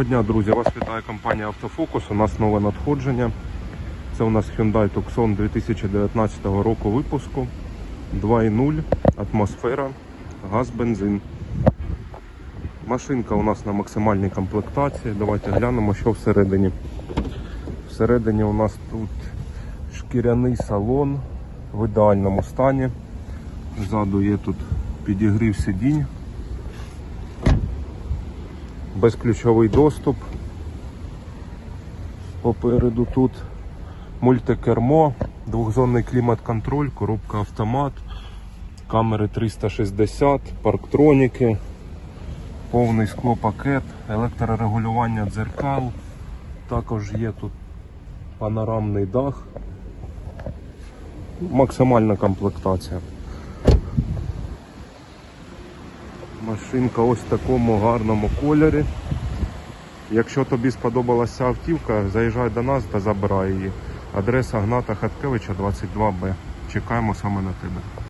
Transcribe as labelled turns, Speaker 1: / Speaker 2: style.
Speaker 1: Доброго дня, друзі! Вас вітає компанія Автофокус. У нас нове надходження. Це у нас Hyundai Tucson 2019 року випуску. 2.0, атмосфера, газ, бензин. Машинка у нас на максимальній комплектації. Давайте глянемо, що всередині. Всередині у нас тут шкіряний салон в ідеальному стані. Ззаду є тут підігрів сидінь безключовий доступ. Попереду тут мультикермо, двохзонний клімат-контроль, коробка автомат, камери 360, парктроніки, повний склопакет, електрорегулювання дзеркал. Також є тут панорамний дах. Максимальна комплектація. Машинка ось в такому гарному кольорі. Якщо тобі сподобалася автівка, заїжджай до нас та забирай її. Адреса Гната Хаткевича 22Б. Чекаємо саме на тебе.